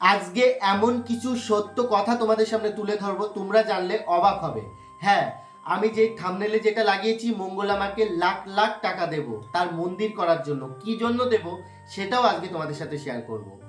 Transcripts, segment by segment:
আজকে এমন কিছু সত্য কথা তোমাদের সামনে তুলে ধরবো, তোমরা জানলে অবাক হবে। হ্যাঁ আমি যে থামনেলে যেটা লাগিয়েছি মঙ্গলামাকে লাখ লাখ টাকা দেব তার মন্দির করার জন্য। কি জন্য দেব সেটাও আজকে তোমাদের সাথে শেয়ার করব।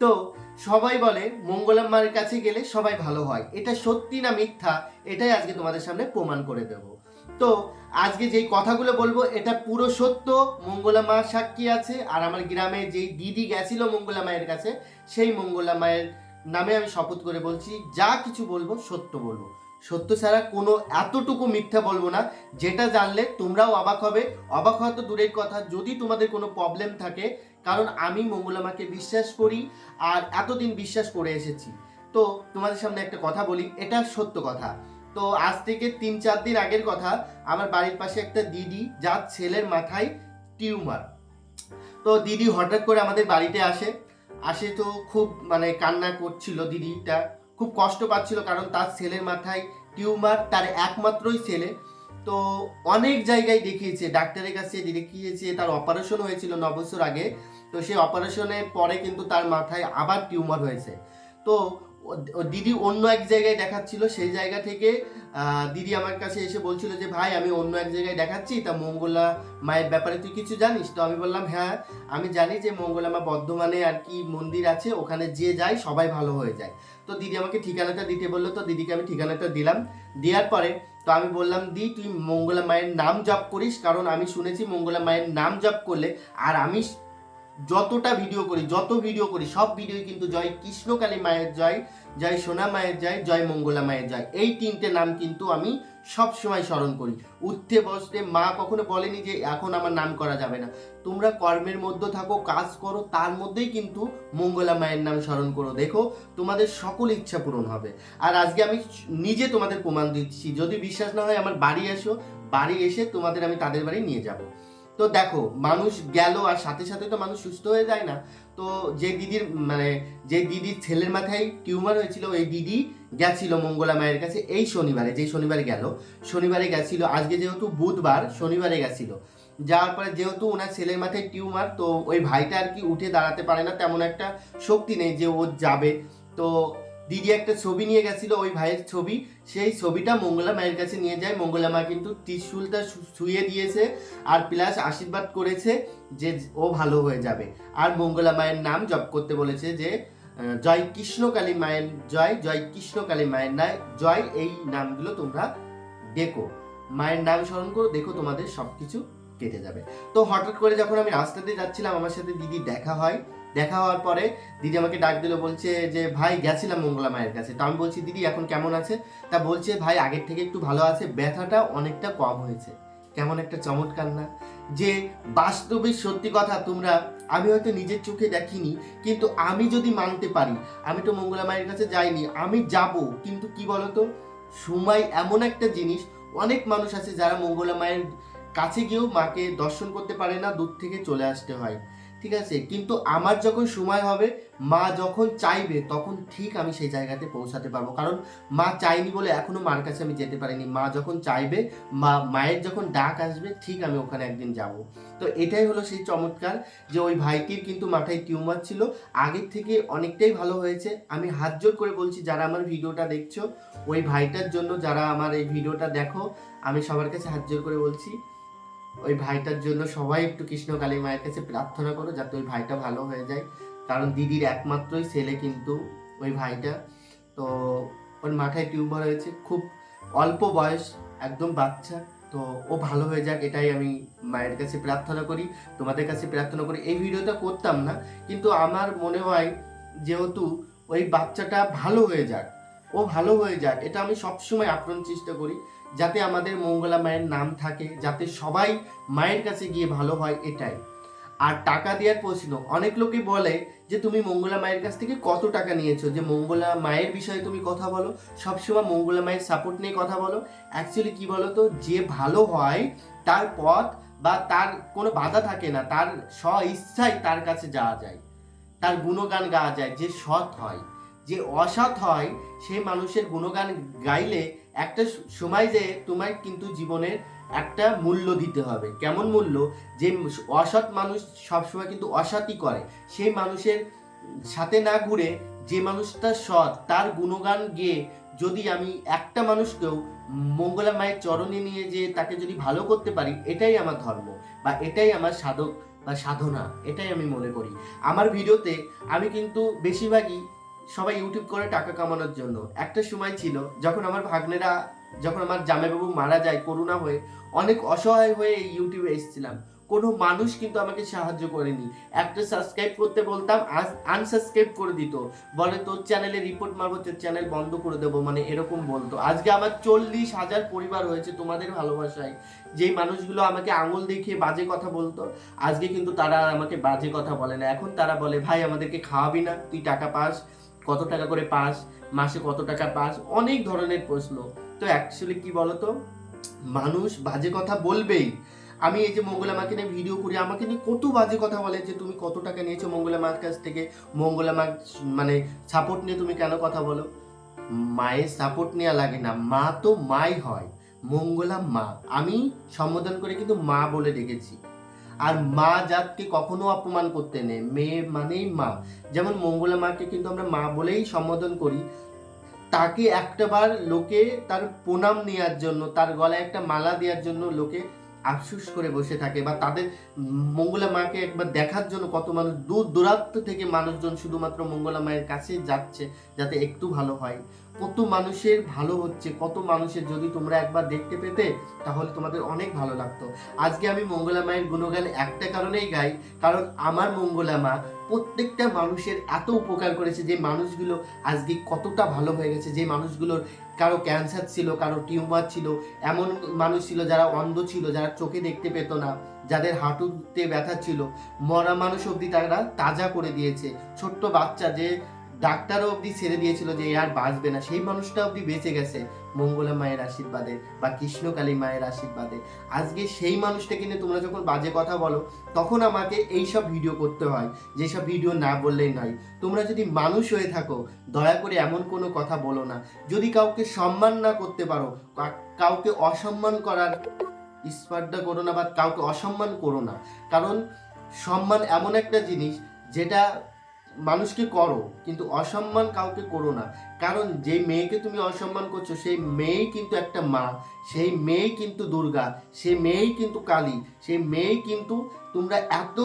তো, সবাই বলে মঙ্গলাম্মার কাছে গেলে সবাই ভালো হয়। এটা সত্যি না মিথ্যা? এটাই আজকে তোমাদের সামনে প্রমাণ করে দেব। তো আজকে যেই কথাগুলো বলব, এটা পুরো সত্য। মঙ্গলা মা সাক্ষী আছে, আর আমার গ্রামে যেই দিদি গেছিল মঙ্গলা মায়ের কাছে, সেই মঙ্গলা মায়ের নামে আমি শপথ করে বলছি, যা কিছু বলব সত্য বলব। সত্য ছাড়া কোনো এতটুকু মিথ্যা বলব না, যেটা জানলে তোমরাও অবাক হবে। অবাক হওয়া তো দূরের কথা, যদি তোমাদের কোনো প্রবলেম থাকে, কারণ আমি মঙ্গলামাকে বিশ্বাস করি, আর এতদিন বিশ্বাস করে এসেছি। তো তোমাদের সামনে একটা কথা বলি, এটা সত্য কথা। তো আজ থেকে তিন চার দিন আগের কথা, আমার বাড়ির পাশে একটা দিদি, যার ছেলের মাথায় টিউমার। তো দিদি হঠাৎ করে আমাদের বাড়িতে আসে। আসে তো খুব মানে কান্না করছিল দিদিটা। খুব কষ্ট পাচ্ছিল কারণ তার ছেলের মাথায় টিউমার, তার একমাত্রই ছেলে। তো অনেক জায়গায় দেখিয়েছে, ডাক্তারের কাছে দেখিয়েছে, তার অপারেশন হয়েছিল ন বছর আগে। তো সেই অপারেশনের পরে কিন্তু তার মাথায় আবার টিউমার হয়েছে। তো দিদি অন্য এক জায়গায় দেখাচ্ছিল, সেই জায়গা থেকে দিদি আমার কাছে এসে বলছিল যে, ভাই, আমি অন্য এক জায়গায় দেখাচ্ছি, তা মঙ্গলা মায়ের ব্যাপারে তুই কিছু জানিস? তো আমি বললাম হ্যাঁ আমি জানি যে মঙ্গলা মা বর্ধমানে আর কি মন্দির আছে, ওখানে যে যায়, সবাই ভালো হয়ে যায়। তো দিদি আমাকে ঠিকানাটা দিতে বলল, তো দিদিকে আমি ঠিকানাটা দিলাম। দেওয়ার পরে, তো আমি বললাম, দি, তুই মঙ্গলা মায়ের নাম জপ করিস, কারণ আমি শুনেছি মঙ্গলা মায়ের নাম জপ করলে, আর আমি যতটা ভিডিও করি, যত ভিডিও করি, সব ভিডিও কিন্তু জয় কৃষ্ণকালী মায়ের জয় জয় সোনা মায়ের জয় জয় মঙ্গলা মায়ের জয়। এই তিনটে নাম কিন্তু আমি সব সময় স্মরণ করি। উঠতে বসতে মা কখনো বলেনি যে এখন আমার নাম করা যাবে না। তোমরা কর্মের মধ্যে থাকো, কাজ করো, তার মধ্যেই কিন্তু মঙ্গলা মায়ের নাম স্মরণ করো। দেখো, তোমাদের সকল ইচ্ছা পূরণ হবে। আর আজকে আমি নিজে তোমাদের প্রমাণ দিচ্ছি। যদি বিশ্বাস না হয় আমার বাড়ি এসো, বাড়ি এসে তোমাদের আমি তাদের বাড়ি নিয়ে যাব। তো দেখো, মানুষ গেল আর সাথে সাথে তো মানুষ সুস্থ হয়ে যায় না। তো যে দিদির মানে যে দিদির ছেলের মাথায় টিউমার হয়েছিল এই দিদি গেছিল মঙ্গলা মায়ের কাছে এই শনিবারে, যেই শনিবারে গেল। শনিবারে গেছিল, আজকে যেহেতু বুধবার, শনিবারে গেছিল। যাওয়ার পরে যেহেতু ওনার ছেলের মাথায় টিউমার, তো ওই ভাইটা আর কি উঠে দাঁড়াতে পারে না, তেমন একটা শক্তি নেই যে ও যাবে। তো দিদি একটা ছবি নিয়ে গেছিল, ওই ভাইয়ের ছবি। সেই ছবিটা মঙ্গলা মায়ের কাছে নিয়ে যায়। মঙ্গলা মা কিন্তু ত্রিশুলটা শুয়ে দিয়েছে আর প্লাস আশীর্বাদ করেছে যে ও ভালো হয়ে যাবে। আর মঙ্গলা মায়ের নাম জপ করতে বলেছে যে জয় কৃষ্ণকালী মায়ের, জয় জয় কৃষ্ণকালী মায়ের নাই জয় এই নামগুলো তোমরা দেখো। মায়ের নাম স্মরণ করো, দেখো তোমাদের সব কিছু কেটে যাবে। তো হঠাৎ করে যখন আমি রাস্তাতে যাচ্ছিলাম, আমার সাথে দিদি দেখা হয়। দেখা হওয়ার পরে দিদি আমাকে ডাক দিল, বলছে যে, ভাই, গেছিলাম মঙ্গলা মায়ের কাছে। তো আমি বলছি, দিদি, এখন কেমন আছে? তা বলছে, ভাই, আগের থেকে একটু ভালো আছে, ব্যথাটা অনেকটা কম হয়েছে। কেমন একটা চমৎকার না? যে বাস্তবিক সত্যি কথা তোমরা, আমি হয়তো নিজের চোখে দেখিনি, কিন্তু আমি যদি মানতে পারি, আমি তো মঙ্গলা মায়ের কাছে যাইনি, আমি যাব, কিন্তু কি বলতো? সময় এমন একটা জিনিস, অনেক মানুষ আছে যারা মঙ্গলা মায়ের কাছে গিয়েও মাকে দর্শন করতে পারে না, দূর থেকে চলে আসতে হয়। ঠিক আছে? কিন্তু আমার যখন সময় হবে, মা যখন চাইবে, তখন ঠিক আমি সেই জায়গাতে পৌঁছাতে পারব। কারণ মা চাইনি বলে এখনও মার কাছে আমি যেতে পারিনি। মা যখন চাইবে, মা, মায়ের যখন ডাক আসবে, ঠিক আমি ওখানে একদিন যাব। তো এটাই হলো সেই চমৎকার যে ওই ভাইটির কিন্তু মাথায় টিউমার ছিল। আগের থেকে অনেকটাই ভালো হয়েছে। আমি হাত জোর করে বলছি, যারা আমার ভিডিওটা দেখছ, ওই ভাইটার জন্য যারা আমার এই ভিডিওটা দেখো, আমি সবার কাছে হাত জোর করে বলছি ওই ভাইটার জন্য সবাই একটু কৃষ্ণ কালী মায়ের কাছে প্রার্থনা করো যাতে ওই ভাইটা ভালো হয়ে যায়। কারণ দিদির একমাত্রই ছেলে কিন্তু ওই ভাইটা। তো ওর মাথায় টিউমার হয়েছে, খুব অল্প বয়স, একদম বাচ্চা। তো ও ভালো হয়ে যাক, এটাই আমি মায়ের কাছে প্রার্থনা করি, তোমাদের কাছে প্রার্থনা করি। এই ভিডিওটা করতাম না, কিন্তু আমার মনে হয় যেহেতু ওই বাচ্চাটা ভালো হয়ে যাক ও ভালো হয়ে যাক, এটা আমি সবসময় আপ্রাণ চেষ্টা করি, যাতে আমাদের মঙ্গলা মায়ের নাম থাকে, যাতে সবাই মায়ের কাছে গিয়ে ভালো হয় এটাই। আর টাকা দেওয়ার প্রশ্ন, অনেক লোকে বলে যে তুমি মঙ্গলা মায়ের কাছ থেকে কত টাকা নিয়েছো, যে মঙ্গলা মায়ের বিষয়ে তুমি কথা বলো, সবসময় মঙ্গলা মায়ের সাপোর্ট নিয়ে কথা বলো। অ্যাকচুয়ালি কি বলো তো যে ভালো হয়, তার পথ বা তার কোনো বাধা থাকে না, তার স্ব ইচ্ছায় তার কাছে যাওয়া যায়, তার গুণগান গাওয়া যায়, যে সৎ হয়। যে অসৎ হয়, সেই মানুষের গুণগান গাইলে একটা সময় যে তোমার কিন্তু জীবনের একটা মূল্য দিতে হবে। কেমন মূল্য? যে অসৎ মানুষ সবসময় কিন্তু অসৎই করে। সেই মানুষের সাথে না ঘুরে যে মানুষটা সৎ, তার গুণগান গেয়ে যদি আমি একটা মানুষকেও মঙ্গলা মায়ের চরণে নিয়ে যে তাকে যদি ভালো করতে পারি, এটাই আমার ধর্ম বা এটাই আমার সাধক বা সাধনা, এটাই আমি মনে করি। আমার ভিডিওতে আমি কিন্তু বেশিরভাগই সবাই ইউটিউব করে টাকা কামানোর জন্য। একটা সময় ছিল যখন আমার ভাগ্নেরা, যখন আমার জামাইবাবু মারা যায় করোনা হয়ে, অনেক অসহায় হয়ে ইউটিউবে এসেছিলাম। কোনো মানুষ কিন্তু আমাকে সাহায্য করেনি। একটা সাবস্ক্রাইব করতে বলতাম আনসাবস্ক্রাইব করে দিত। বলে, তোর চ্যানেলে রিপোর্ট মারবো, তোর চ্যানেল বন্ধ করে দেবো। মানে এরকম বলতো। আজকে আমার চল্লিশ হাজার পরিবার হয়েছে তোমাদের ভালোবাসায়। যেই মানুষগুলো আমাকে আঙুল দেখিয়ে বাজে কথা বলতো, আজকে কিন্তু তারা আমাকে বাজে কথা বলে না। এখন তারা বলে, ভাই, আমাদেরকে খাওয়াবি না, তুই টাকা পাস। কত টাকা করে পাস, মাসে কত টাকা পাস, অনেক ধরনের প্রশ্ন। তো অ্যাকচুয়ালি কি বলতো? মানুষ বাজে কথা বলবেই। আমি এই যে মঙ্গলা মাকে নিয়ে ভিডিও করি, আমাকে নিয়ে কত বাজে কথা বলে যে তুমি কত টাকা নিয়েছো মঙ্গলা মার কাছ থেকে? মঙ্গলা মা মানে সাপোর্ট নিয়ে তুমি কেন কথা বলো? মায়ের সাপোর্ট নেওয়া লাগে না। মা তো মাই হয়। মঙ্গলা মা। আমি সম্বোধন করে কিন্তু মা বলে ডেকেছি। আর মা জাতকে কখনো অপমান করতে নেই। মেয়ে মানেই মা। যেমন মঙ্গলা মাকে কিন্তু আমরা মা বলেই সম্বোধন করি। তাকে একটাবার লোকে তার প্রণাম নেওয়ার জন্য, তার গলায় একটা মালা দেওয়ার জন্য লোকে আফসুস করে বসে থাকে বা তাদের মঙ্গলা মাকে একবার দেখার জন্য কত মানুষ দূর দূরান্ত থেকে মানুষজন শুধুমাত্র মঙ্গলা মায়ের কাছে যাচ্ছে যাতে একটু ভালো হয়। কত মানুষের ভালো হচ্ছে, কত মানুষের যদি তোমরা একবার দেখতে পেতে, তাহলে তোমাদের অনেক ভালো লাগতো। আজকে আমি মঙ্গলা মায়ের গুণগান একটা কারণেই গাই, কারণ আমার মঙ্গলা মা প্রত্যেকটা মানুষের এত উপকার করেছে, যে মানুষগুলো আজকে কতটা ভালো হয়ে গেছে, যে মানুষগুলোর কারও ক্যান্সার ছিল, কারও টিউমার ছিল, এমন মানুষ ছিল যারা অন্ধ ছিল, যারা চোখে দেখতে পেত না, যাদের হাঁটুতে ব্যথা ছিল। মরা মানুষ অবধি তারা তাজা করে দিয়েছে। ছোট্ট বাচ্চা যে ডাক্তারও অবধি ছেড়ে দিয়েছিল যে আর বাঁচবে না। সেই মানুষটা অবধি বেঁচে গেছে মঙ্গলা মায়ের আশীর্বাদে বা কৃষ্ণকালী মায়ের আশীর্বাদে। আজকে সেই মানুষটাকে নিয়ে তোমরা যখন বাজে কথা বলো, তখন আমাকে এই সব ভিডিও করতে হয় যেসব ভিডিও না বললেই নয়। তোমরা যদি মানুষ হয়ে থাকো, দয়া করে এমন কোনো কথা বলো না। যদি কাউকে সম্মান না করতে পারো কাউকে অসম্মান করার স্পর্ধা করো না বা কাউকে অসম্মান করো না। কারণ সম্মান এমন একটা জিনিস, যেটা মানুষকে করো কিন্তু অসম্মান কাউকে করো না। কারণ যে মেয়েকে তুমি অসম্মান করছ, সেই মেয়েই কিন্তু একটা মা, সেই মেয়েই কিন্তু দুর্গা, সেই মেয়েই কিন্তু কালী, সেই মেয়েই কিন্তু তোমরা এত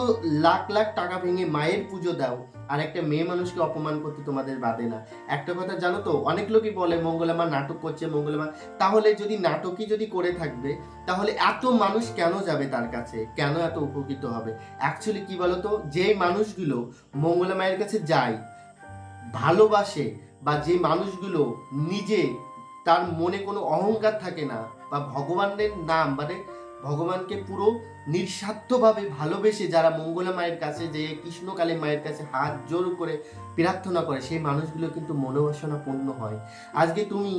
লাখ লাখ টাকা ভেঙে মায়ের পুজো দাও, আর একটা মেয়ে মানুষকে অপমান করতে তোমাদের বাদে না। একটা কথা জানো তো, অনেক লোকই বলে মঙ্গলামা নাটক করছে মঙ্গলামা তাহলে যদি নাটকই যদি করে থাকবে, তাহলে এত মানুষ কেন যাবে তার কাছে? কেন এত উপকৃত হবে? অ্যাকচুয়ালি কি বলতো যে মানুষগুলো মঙ্গলা মায়ের কাছে যায়, ভালোবাসে বা যে মানুষগুলো নিজে তার মনে কোনো অহংকার থাকে না বা ভগবানের নাম মানে ভগবানকে পুরো নিঃস্বার্থভাবে ভালোবেসে যারা মঙ্গলা মায়ের কাছে যে কৃষ্ণকালী মায়ের কাছে হাত জোর করে প্রার্থনা করে, সেই মানুষগুলো কিন্তু মনোবাসনা পূর্ণ হয়। আজকে তুমি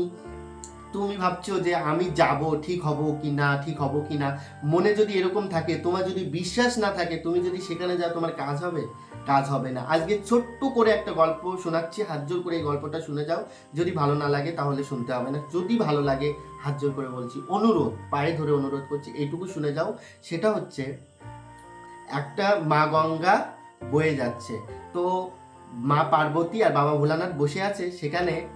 তুমি ভাবছ যে আমি যাব, ঠিক হব কি না, ঠিক হব কি না? মনে যদি এরকম থাকে, তোমার যদি বিশ্বাস না থাকে, তুমি যদি সেখানে যাও, তোমার কাজ হবে? কাজ হবে না। আজকে ছোট্ট করে একটা গল্প শোনাচ্ছি, হাত জোর করে এই গল্পটা শুনে যাও। যদি ভালো না লাগে তাহলে শুনতে হবে না। যদি ভালো লাগে, হাত জোর করে বলছি। অনুরোধ, পায়ে ধরে অনুরোধ করছি, এইটুকু শুনে যাও। সেটা হচ্ছে, একটা মা গঙ্গা বয়ে যাচ্ছে। তো মা পার্বতী আর বাবা ভোলানাথ বসে আছে। সেখানে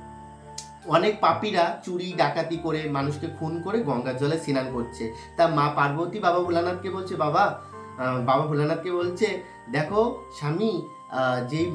অনেক পাপীরা চুরি, ডাকাতি করে মানুষকে খুন করে গঙ্গার জলে স্নান করছে। তা মা পার্বতী, বাবা ভোলানাথকে বলছে, বাবা বাবা ভোলানাথকে বলছে, দেখো স্বামী যেই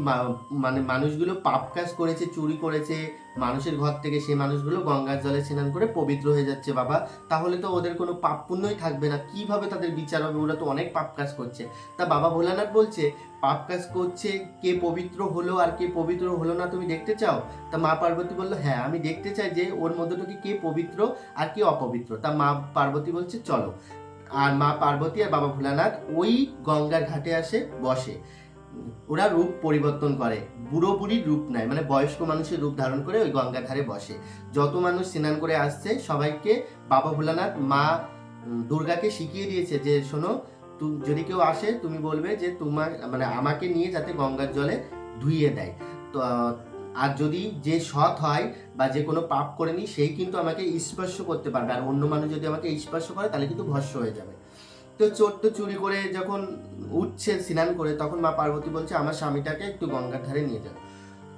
মানে মানুষগুলো পাপ কাজ করেছে, চুরি করেছে, মানুষের ঘর থেকে সেই মানুষগুলো গঙ্গার জলে স্নান করে পবিত্র হয়ে যাচ্ছে বাবা, তাহলে তো ওদের কোনো পাপ পুণ্যই থাকবে না। কীভাবে তাদের বিচার হবে? ওরা তো অনেক পাপ কাজ করছে। তা বাবা ভোলানাথ বলছে, পাপ কাজ করছে, কে পবিত্র হলো আর কে পবিত্র হলো না তুমি দেখতে চাও? তা মা পার্বতী বলল হ্যাঁ আমি দেখতে চাই যে ওর মধ্যে থেকে কে পবিত্র আর কে অপবিত্র? তা মা পার্বতী বলছে, চলো। আর মা পার্বতী আর বাবা ভোলানাথ ওই গঙ্গার ঘাটে আসে, বসে। ওরা রূপ পরিবর্তন করে। বুড়ো বুড়ির রূপ নেয় মানে বয়স্ক মানুষের রূপ ধারণ করে ওই গঙ্গার ধারে বসে। যত মানুষ স্নান করে আসছে, সবাইকে বাবা ভোলানাথ, মা দুর্গাকে শিখিয়ে দিয়েছে যে, শোনো যদি কেউ আসে, তুমি বলবে যে, তোমার মানে আমাকে নিয়ে যাতে গঙ্গার জলে ধুইয়ে দেয়। তো আর যদি যে সৎ হয় বা যে কোনো পাপ করেনি সেই কিন্তু আমাকে স্পর্শ করতে পারবে। আর অন্য মানুষ যদি আমাকে স্পর্শ করে, তাহলে কিন্তু ভস্য হয়ে যাবে। তো চোর তো চুরি করে যখন উঠছে, স্নান করে, তখন মা পার্বতী বলছে, আমার স্বামীটাকে একটু গঙ্গার ধারে নিয়ে যাও।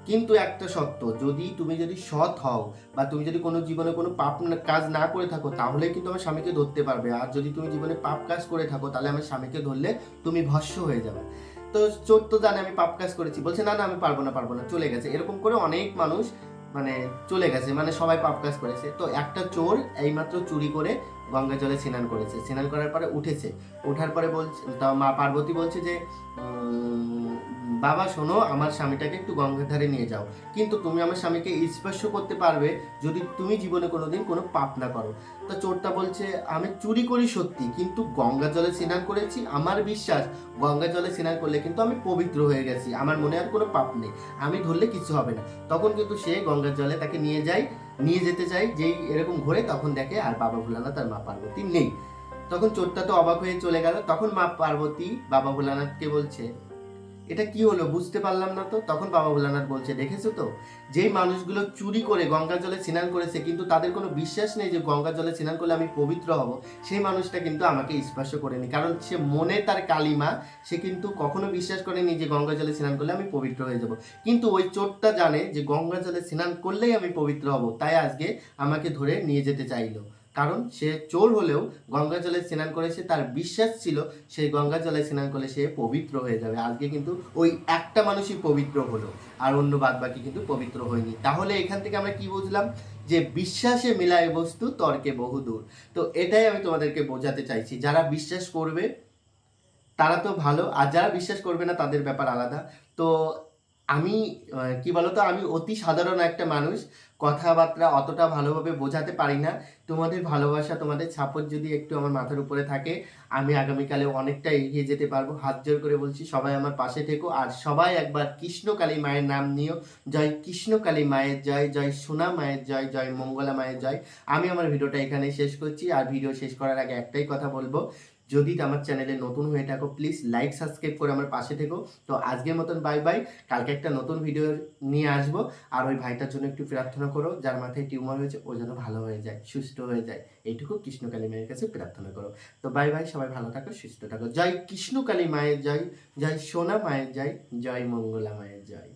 কিন্তু একটা সত্য, যদি তুমি যদি সৎ হও বা তুমি যদি কোনো জীবনে কোনো পাপ কাজ না করে থাকো, তাহলে কিন্তু আমার স্বামীকে ধরতে পারবে। আর যদি তুমি জীবনে পাপ কাজ করে থাকো, তাহলে আমার স্বামীকে ধরলে তুমি ভস্য হয়ে যাবে। তো তো জানে আমি পাপ কাজ করেছি। বলছে, না না, আমি পারব না পারব না। চলে গেছে। এরকম করে অনেক মানুষ মানে চলে গেছে। মানে সবাই পাপ কাজ করেছে। তো একটা চোর এইমাত্র চুরি করে গঙ্গা জলে স্নান করেছে। স্নান করার পরে উঠেছে। ওঠার পরে বলছে, তা মা পার্বতী বলছে যে বাবা, শোনো, আমার স্বামীটাকে একটু গঙ্গার ধারে নিয়ে যাও। কিন্তু তুমি আমার স্বামীকে স্পর্শ করতে পারবে যদি তুমি জীবনে কোনোদিন কোনো পাপ না করো। তা চোরটা বলছে, আমি চুরি করি সত্যি, কিন্তু গঙ্গা জলে স্নান করেছি। আমার বিশ্বাস গঙ্গা জলে স্নান করলে কিন্তু আমি পবিত্র হয়ে গেছি। আমার মনে আর কোনো পাপ নেই। আমি ধরলে কিছু হবে না। তখন কিন্তু সে গঙ্গার জলে তাকে নিয়ে যায়, নিয়ে যেতে চাই যেই এরকম ঘোরে, তখন দেখে, আর বাবা ভোলানাথ তার মা পার্বতী নেই। তখন চোরটা তো অবাক হয়ে চলে গেল। তখন মা পার্বতী বাবা ভোলানাথকে বলছে এটা কি হলো বুঝতে পারলাম না তো? তখন বাবা ভোলানাথ বলছে, দেখেছ তো? যেই মানুষগুলো চুরি করে গঙ্গা জলে স্নান করেছে, কিন্তু তাদের কোনো বিশ্বাস নেই যে গঙ্গা জলে স্নান করলে আমি পবিত্র হব, সেই মানুষটা কিন্তু আমাকে স্পর্শ করেনি। কারণ সে মনে তার কালিমা, সে কিন্তু কখনো বিশ্বাস করেনি যে গঙ্গা জলে স্নান করলে আমি পবিত্র হয়ে যাব। কিন্তু ওই চোরটা জানে যে গঙ্গা জলে স্নান করলেই আমি পবিত্র হব, তাই আজকে আমাকে ধরে নিয়ে যেতে চাইলো। কারণ সে চোর হলেও গঙ্গা জলে স্নান করেছে তার বিশ্বাস ছিল, সেই গঙ্গা জলে স্নান করলে সে পবিত্র হয়ে যাবে। আজকে কিন্তু ওই একটা মানুষই পবিত্র হলো, আর অন্য বাদ বাকি কিন্তু পবিত্র হয়নি। তাহলে এখান থেকে আমরা কি বুঝলাম? যে বিশ্বাসে মিলায় বস্তু, তর্কে বহুদূর তো এটাই আমি তোমাদেরকে বোঝাতে চাইছি। যারা বিশ্বাস করবে, তারা তো ভালো, আর যারা বিশ্বাস করবে না, তাদের ব্যাপার আলাদা। তো আমি কি বলতো, আমি অতি সাধারণ একটা মানুষ। কথাবার্তা অতটা ভালোভাবে বোঝাতে পারি না। তোমাদের ভালোবাসা, তোমাদের সাপোর্ট যদি একটু আমার মাথার উপরে থাকে, আমি আগামীকালে অনেকটা এগিয়ে যেতে পারব। হাত জোর করে বলছি, সবাই আমার পাশে থেকো। আর সবাই একবার কৃষ্ণকালী মায়ের নাম নিও। জয় কৃষ্ণকালী মায়ের জয় জয় সোনা মায়ের জয় জয় মঙ্গলা মায়ের জয়। আমি আমার ভিডিওটা এখানে শেষ করছি। আর ভিডিও শেষ করার আগে একটাই কথা বলব। যদি আমার চ্যানেলে নতুন হয়ে থাকো প্লিজ লাইক সাবস্ক্রাইব করে আমার পাশে থেকো। তো আজকের মতন বাই বাই কালকে একটা নতুন ভিডিও নিয়ে আসব। আর ওই ভাইটার জন্য একটু প্রার্থনা করো, যার মাথায় টিউমার হয়েছে, ও যেন ভালো হয়ে যায়, সুস্থ হয়ে যায়। এইটুকু কৃষ্ণকালী মায়ের কাছে প্রার্থনা করো। তো বাই বাই সবাই ভালো থাকো, সুস্থ থাকো। জয় কৃষ্ণকালী মায়ের জয় জয় সোনা মায়ের জয় জয় মঙ্গলা মায়ের জয়।